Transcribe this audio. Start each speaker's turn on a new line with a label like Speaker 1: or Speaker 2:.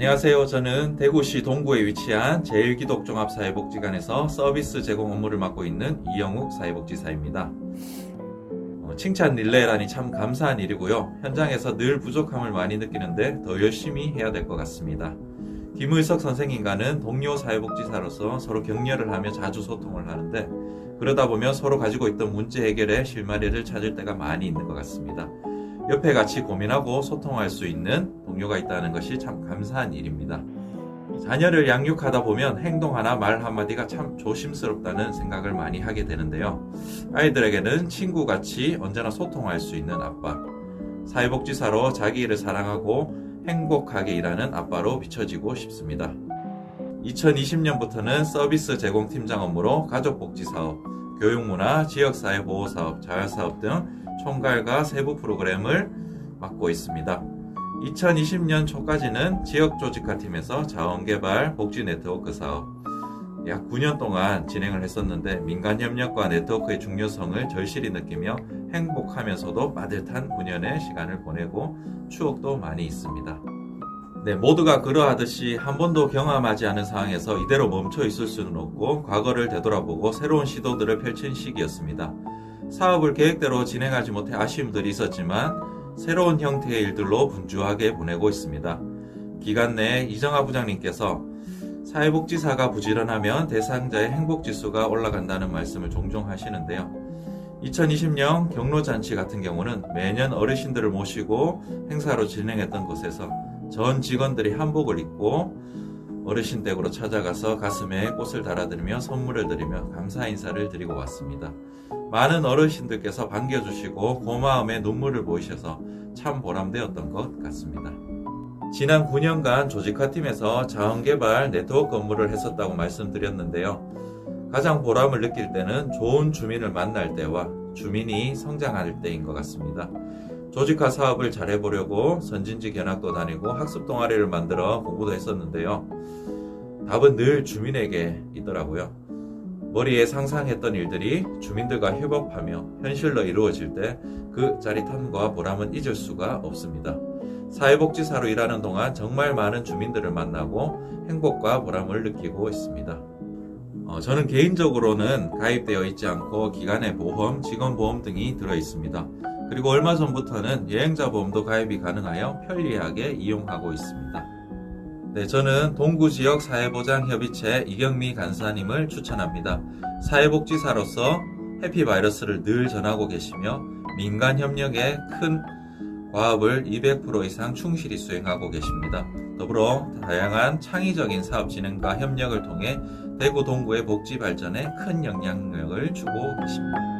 Speaker 1: 안녕하세요. 저는 대구시 동구에 위치한 제일기독종합사회복지관에서 서비스 제공 업무를 맡고 있는 이영욱 사회복지사입니다. 어, 칭찬 릴레이라니 참 감사한 일이고요. 현장에서 늘 부족함을 많이 느끼는데 더 열심히 해야 될 것 같습니다. 김의석 선생님과는 동료 사회복지사로서 서로 격려를 하며 자주 소통을 하는데 그러다 보면 서로 가지고 있던 문제 해결에 실마리를 찾을 때가 많이 있는 것 같습니다. 옆에 같이 고민하고 소통할 수 있는 동료가 있다는 것이 참 감사한 일입니다. 자녀를 양육하다 보면 행동 하나 말 한마디가 참 조심스럽다는 생각을 많이 하게 되는데요. 아이들에게는 친구같이 언제나 소통할 수 있는 아빠, 사회복지사로 자기 일을 사랑하고 행복하게 일하는 아빠로 비춰지고 싶습니다. 2020년부터는 서비스 제공 팀장 업무로 가족복지사업, 교육문화, 지역사회보호사업, 자활사업 등 총괄과 세부 프로그램을 맡고 있습니다. 2020년 초까지는 지역 조직화 팀에서 자원개발, 복지 네트워크 사업 약 9년 동안 진행을 했었는데 민간 협력과 네트워크의 중요성을 절실히 느끼며 행복하면서도 빠듯한 9년의 시간을 보내고 추억도 많이 있습니다. 네, 모두가 그러하듯이 한 번도 경험하지 않은 상황에서 이대로 멈춰 있을 수는 없고 과거를 되돌아보고 새로운 시도들을 펼친 시기였습니다. 사업을 계획대로 진행하지 못해 아쉬움들이 있었지만 새로운 형태의 일들로 분주하게 보내고 있습니다. 기간 내에 이정아 부장님께서 사회복지사가 부지런하면 대상자의 행복지수가 올라간다는 말씀을 종종 하시는데요. 2020년 경로잔치 같은 경우는 매년 어르신들을 모시고 행사로 진행했던 곳에서 전 직원들이 한복을 입고 어르신 댁으로 찾아가서 가슴에 꽃을 달아드리며 선물을 드리며 감사 인사를 드리고 왔습니다. 많은 어르신들께서 반겨주시고 고마움에 눈물을 보이셔서 참 보람되었던 것 같습니다. 지난 9년간 조직화팀에서 자원개발 네트워크 업무를 했었다고 말씀드렸는데요. 가장 보람을 느낄 때는 좋은 주민을 만날 때와 주민이 성장할 때인 것 같습니다. 조직화 사업을 잘 해보려고 선진지 견학도 다니고 학습 동아리를 만들어 공부도 했었는데요. 답은 늘 주민에게 있더라고요. 머리에 상상했던 일들이 주민들과 협업하며 현실로 이루어질 때 그 짜릿함과 보람은 잊을 수가 없습니다. 사회복지사로 일하는 동안 정말 많은 주민들을 만나고 행복과 보람을 느끼고 있습니다. 어, 저는 개인적으로는 가입되어 있지 않고 기관의 보험, 직원 보험 등이 들어 있습니다. 그리고 얼마 전부터는 여행자 보험도 가입이 가능하여 편리하게 이용하고 있습니다. 네, 저는 동구 지역 사회보장협의체 이경미 간사님을 추천합니다. 사회복지사로서 해피바이러스를 늘 전하고 계시며 민간 협력에 큰 과업을 200% 이상 충실히 수행하고 계십니다. 더불어 다양한 창의적인 사업 진행과 협력을 통해 대구 동구의 복지 발전에 큰 영향력을 주고 계십니다.